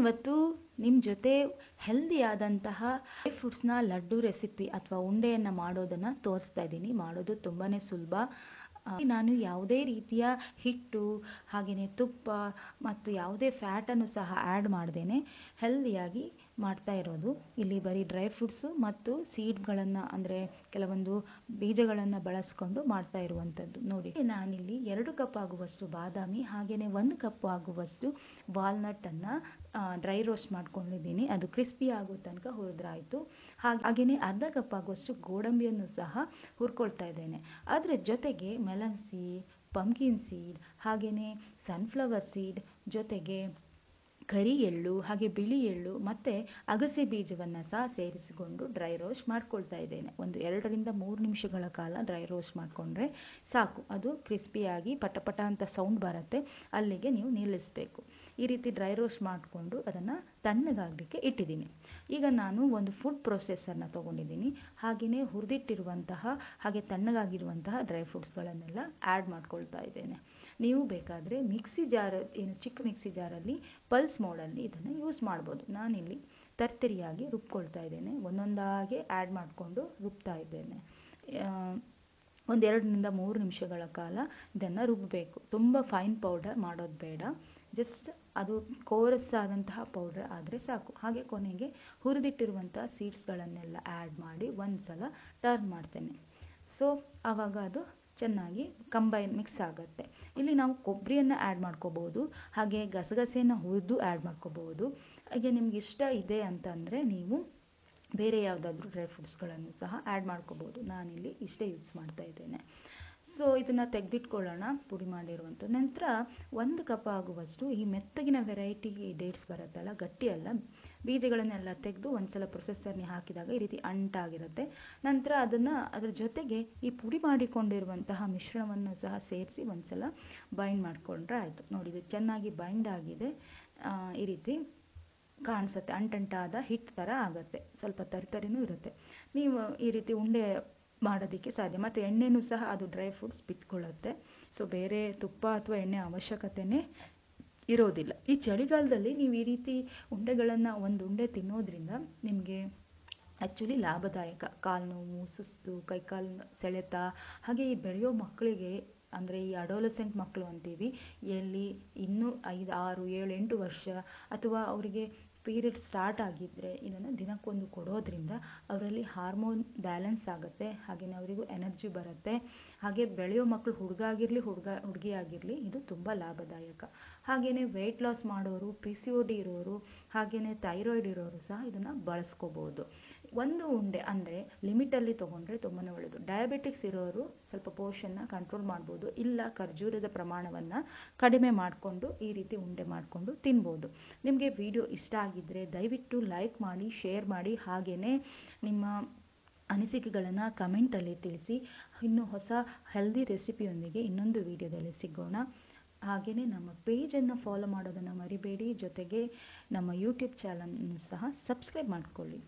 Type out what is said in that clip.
ನಾನಿವತ್ತು ನಿಮ್ಮ ಜೊತೆ ಹೆಲ್ದಿಯಾದಂತಹ ಡ್ರೈ ಫ್ರೂಟ್ಸ್ನ ಲಡ್ಡು ರೆಸಿಪಿ ಅಥವಾ ಉಂಡೆಯನ್ನು ಮಾಡೋದನ್ನು ತೋರಿಸ್ತಾ ಇದ್ದೀನಿ. ಮಾಡೋದು ತುಂಬಾ ಸುಲಭ. ನಾನು ಯಾವುದೇ ರೀತಿಯ ಹಿಟ್ಟು ಹಾಗೆಯೇ ತುಪ್ಪ ಮತ್ತು ಯಾವುದೇ ಫ್ಯಾಟನ್ನು ಸಹ ಆ್ಯಡ್ ಮಾಡ್ದೇನೆ. ಹೆಲ್ದಿಯಾಗಿ ಮಾಡ್ತಾ ಇರೋದು. ಇಲ್ಲಿ ಬರೀ ಡ್ರೈ ಫ್ರೂಟ್ಸು ಮತ್ತು ಸೀಡ್ಗಳನ್ನು ಅಂದರೆ ಕೆಲವೊಂದು ಬೀಜಗಳನ್ನು ಬಳಸ್ಕೊಂಡು ಮಾಡ್ತಾ ಇರುವಂಥದ್ದು ನೋಡಿ, ನಾನಿಲ್ಲಿ ಎರಡು ಕಪ್ ಆಗುವಷ್ಟು ಬಾದಾಮಿ ಹಾಗೆಯೇ ಒಂದು ಕಪ್ ಆಗುವಷ್ಟು ವಾಲ್ನಟ್ಟನ್ನು ಡ್ರೈ ರೋಸ್ಟ್ ಮಾಡ್ಕೊಂಡಿದ್ದೀನಿ. ಅದು ಕ್ರಿಸ್ಪಿ ಆಗೋ ತನಕ ಹುರಿದ್ರಾಯಿತು. ಹಾಗೆಯೇ ಅರ್ಧ ಕಪ್ ಆಗುವಷ್ಟು ಗೋಡಂಬಿಯನ್ನು ಸಹ ಹುರ್ಕೊಳ್ತಾ ಇದ್ದೇನೆ. ಅದರ ಜೊತೆಗೆ ಮೆಲನ್ ಸೀಡ್ ಪಂಪ್ಕಿನ್ ಸೀಡ್ ಹಾಗೆಯೇ ಸನ್ಫ್ಲವರ್ ಸೀಡ್ ಜೊತೆಗೆ ಕರಿ ಎಳ್ಳು, ಹಾಗೆ ಬಿಳಿ ಎಳ್ಳು ಮತ್ತು ಅಗಸೆ ಬೀಜವನ್ನು ಸಹ ಸೇರಿಸಿಕೊಂಡು ಡ್ರೈ ರೋಸ್ಟ್ ಮಾಡ್ಕೊಳ್ತಾ ಇದ್ದೇನೆ. ಒಂದು ಎರಡರಿಂದ ಮೂರು ನಿಮಿಷಗಳ ಕಾಲ ಡ್ರೈ ರೋಸ್ಟ್ ಮಾಡಿಕೊಂಡ್ರೆ ಸಾಕು. ಅದು ಕ್ರಿಸ್ಪಿಯಾಗಿ ಪಟಪಟ ಅಂತ ಸೌಂಡ್ ಬರುತ್ತೆ. ಅಲ್ಲಿಗೆ ನೀವು ನಿಲ್ಲಿಸಬೇಕು. ಈ ರೀತಿ ಡ್ರೈ ರೋಸ್ಟ್ ಮಾಡಿಕೊಂಡು ಅದನ್ನು ತಣ್ಣಗಾಗಲಿಕ್ಕೆ ಇಟ್ಟಿದ್ದೀನಿ. ಈಗ ನಾನು ಒಂದು ಫುಡ್ ಪ್ರೊಸೆಸರ್ನ ತೊಗೊಂಡಿದ್ದೀನಿ. ಹಾಗೆಯೇ ಹುರಿದಿಟ್ಟಿರುವಂತಹ, ಹಾಗೆ ತಣ್ಣಗಾಗಿರುವಂತಹ ಡ್ರೈ ಫ್ರೂಟ್ಸ್ಗಳನ್ನೆಲ್ಲ ಆ್ಯಡ್ ಮಾಡ್ಕೊಳ್ತಾ ಇದ್ದೇನೆ. ನೀವು ಬೇಕಾದರೆ ಮಿಕ್ಸಿ ಜಾರ್ ಏನು ಚಿಕ್ಕ ಮಿಕ್ಸಿ ಜಾರಲ್ಲಿ ಪಲ್ಸ್ ಮೋಡಲ್ಲಿ ಇದನ್ನು ಯೂಸ್ ಮಾಡ್ಬೋದು. ನಾನಿಲ್ಲಿ ತರ್ತರಿಯಾಗಿ ರುಬ್ಕೊಳ್ತಾ ಇದ್ದೇನೆ. ಒಂದೊಂದಾಗಿ ಆ್ಯಡ್ ಮಾಡಿಕೊಂಡು ರುಬ್ತಾ ಇದ್ದೇನೆ. ಒಂದೆರಡರಿಂದ ಮೂರು ನಿಮಿಷಗಳ ಕಾಲ ಇದನ್ನು ರುಬ್ಬಬೇಕು ತುಂಬ ಫೈನ್ ಪೌಡರ್ ಮಾಡೋದು ಬೇಡ. ಜಸ್ಟ್ ಅದು ಕೋರಸ್ ಆದಂತಹ ಪೌಡರ್ ಆದರೆ ಸಾಕು. ಹಾಗೆ ಕೊನೆಗೆ ಹುರಿದಿಟ್ಟಿರುವಂತಹ ಸೀಡ್ಸ್ಗಳನ್ನೆಲ್ಲ ಆ್ಯಡ್ ಮಾಡಿ ಒಂದು ಸಲ ಟರ್ನ್ ಮಾಡ್ತೇನೆ. ಸೊ ಆವಾಗ ಅದು ಚೆನ್ನಾಗಿ ಕಂಬೈನ್ ಮಿಕ್ಸ್ ಆಗುತ್ತೆ. ಇಲ್ಲಿ ನಾವು ಕೊಬ್ಬರಿಯನ್ನು ಆ್ಯಡ್ ಮಾಡ್ಕೋಬೋದು, ಹಾಗೆ ಗಸಗಸೆಯನ್ನು ಹುರಿದು ಆ್ಯಡ್ ಮಾಡ್ಕೋಬೋದು. ಹಾಗೆ ನಿಮ್ಗೆ ಇಷ್ಟ ಇದೆ ಅಂತಂದರೆ ನೀವು ಬೇರೆ ಯಾವುದಾದ್ರೂ ಡ್ರೈ ಫ್ರೂಟ್ಸ್ಗಳನ್ನು ಸಹ ಆ್ಯಡ್ ಮಾಡ್ಕೋಬೋದು. ನಾನಿಲ್ಲಿ ಇಷ್ಟೇ ಯೂಸ್ ಮಾಡ್ತಾ ಇದ್ದೇನೆ. ಸೊ ಇದನ್ನು ತೆಗೆದಿಟ್ಕೊಳ್ಳೋಣ. ಪುಡಿ ಮಾಡಿರುವಂಥ ನಂತರ ಒಂದು ಕಪ್ ಆಗುವಷ್ಟು ಈ ಮೆತ್ತಗಿನ ವೆರೈಟಿ ಡೇಟ್ಸ್ ಬರುತ್ತಲ್ಲ ಗಟ್ಟಿಯಲ್ಲ ಬೀಜಗಳನ್ನೆಲ್ಲ ತೆಗೆದು ಒಂದ್ಸಲ ಪ್ರೊಸೆಸರ್ನಿ ಹಾಕಿದಾಗ ಈ ರೀತಿ ಅಂಟಾಗಿರುತ್ತೆ. ನಂತರ ಅದನ್ನು ಅದರ ಜೊತೆಗೆ ಈ ಪುಡಿ ಮಾಡಿಕೊಂಡಿರುವಂತಹ ಮಿಶ್ರಣವನ್ನು ಸಹ ಸೇರಿಸಿ ಒಂದ್ಸಲ ಬೈಂಡ್ ಮಾಡಿಕೊಂಡ್ರೆ ಆಯಿತು. ನೋಡಿ, ಇದು ಚೆನ್ನಾಗಿ ಬೈಂಡ್ ಆಗಿದೆ. ಈ ರೀತಿ ಕಾಣಿಸುತ್ತೆ. ಅಂಟಂಟಾದ ಹಿಟ್ಟು ಥರ ಆಗುತ್ತೆ. ಸ್ವಲ್ಪ ತರಿತರಿನೂ ಇರುತ್ತೆ. ನೀವು ಈ ರೀತಿ ಉಂಡೆ ಮಾಡೋದಕ್ಕೆ ಸಾಧ್ಯ. ಮತ್ತು ಎಣ್ಣೆನೂ ಸಹ ಅದು ಡ್ರೈ ಫ್ರೂಟ್ಸ್ ಬಿಟ್ಕೊಳ್ಳುತ್ತೆ. ಸೊ ಬೇರೆ ತುಪ್ಪ ಅಥವಾ ಎಣ್ಣೆ ಅವಶ್ಯಕತೆಯೇ ಇರೋದಿಲ್ಲ. ಈ ಚಳಿಗಾಲದಲ್ಲಿ ನೀವು ಈ ರೀತಿ ಉಂಡೆಗಳನ್ನು ಒಂದು ಉಂಡೆ ತಿನ್ನೋದ್ರಿಂದ ನಿಮಗೆ ಆ್ಯಕ್ಚುಲಿ ಲಾಭದಾಯಕ. ಕಾಲು ನೋವು, ಸುಸ್ತು, ಕೈಕಾಲು ಸೆಳೆತ, ಹಾಗೆ ಈ ಬೆಳೆಯೋ ಮಕ್ಕಳಿಗೆ ಅಂದರೆ ಈ ಅಡೋಲಸೆಂಟ್ ಮಕ್ಕಳು ಅಂತೀವಿ, ಎಲ್ಲಿ ಇನ್ನೂ ಐದು, ಆರು ಏಳು ಎಂಟು ವರ್ಷ ಅಥವಾ ಅವರಿಗೆ ಪೀರಿಯಡ್ ಸ್ಟಾರ್ಟ್ ಆಗಿದ್ದರೆ ಇದನ್ನು ದಿನಕ್ಕೊಂದು ಕೊಡೋದ್ರಿಂದ ಅವರಲ್ಲಿ ಹಾರ್ಮೋನ್ ಬ್ಯಾಲೆನ್ಸ್ ಆಗುತ್ತೆ ಹಾಗೆಯೇ ಅವರಿಗೂ ಎನರ್ಜಿ ಬರುತ್ತೆ, ಹಾಗೆ ಬೆಳೆಯೋ ಮಕ್ಕಳು ಹುಡುಗ ಆಗಿರಲಿ ಹುಡುಗ ಹುಡುಗಿ ಆಗಿರಲಿ ಇದು ತುಂಬ ಲಾಭದಾಯಕ. ಹಾಗೆಯೇ ವೆಯ್ಟ್ ಲಾಸ್ ಮಾಡೋರು ಪಿ ಸಿ ಒ ಡಿ ಇರೋರು ಹಾಗೆಯೇ ಥೈರಾಯ್ಡ್ ಇರೋರು ಸಹ ಇದನ್ನು ಬಳಸ್ಕೋಬೋದು. ಒಂದು ಉಂಡೆ ಅಂದರೆ ಲಿಮಿಟಲ್ಲಿ ತೊಗೊಂಡ್ರೆ ತುಂಬಾ ಒಳ್ಳೆಯದು ಡಯಾಬಿಟಿಕ್ಸ್ ಇರೋರು ಸ್ವಲ್ಪ ಪೋಷನ್ನ ಕಂಟ್ರೋಲ್ ಮಾಡ್ಬೋದು, ಇಲ್ಲ ಖರ್ಜೂರದ ಪ್ರಮಾಣವನ್ನು ಕಡಿಮೆ ಮಾಡಿಕೊಂಡು ಈ ರೀತಿ ಉಂಡೆ ಮಾಡಿಕೊಂಡು ತಿನ್ಬೋದು. ನಿಮಗೆ ವಿಡಿಯೋ ಇಷ್ಟ ಆಗಿದ್ದರೆ ದಯವಿಟ್ಟು ಲೈಕ್ ಮಾಡಿ ಶೇರ್ ಮಾಡಿ ಹಾಗೆಯೇ ನಿಮ್ಮ ಅನಿಸಿಕೆಗಳನ್ನು ಕಮೆಂಟಲ್ಲಿ ತಿಳಿಸಿ. ಇನ್ನು ಹೊಸ ಹೆಲ್ದಿ ರೆಸಿಪಿಯೊಂದಿಗೆ ಇನ್ನೊಂದು ವಿಡಿಯೋದಲ್ಲಿ ಸಿಗೋಣ. ಹಾಗೆಯೇ ನಮ್ಮ ಪೇಜನ್ನು ಫಾಲೋ ಮಾಡೋದನ್ನು ಮರಿಬೇಡಿ. ಜೊತೆಗೆ ನಮ್ಮ ಯೂಟ್ಯೂಬ್ ಚಾನಲನ್ನು ಸಹ ಸಬ್ಸ್ಕ್ರೈಬ್ ಮಾಡಿಕೊಳ್ಳಿ.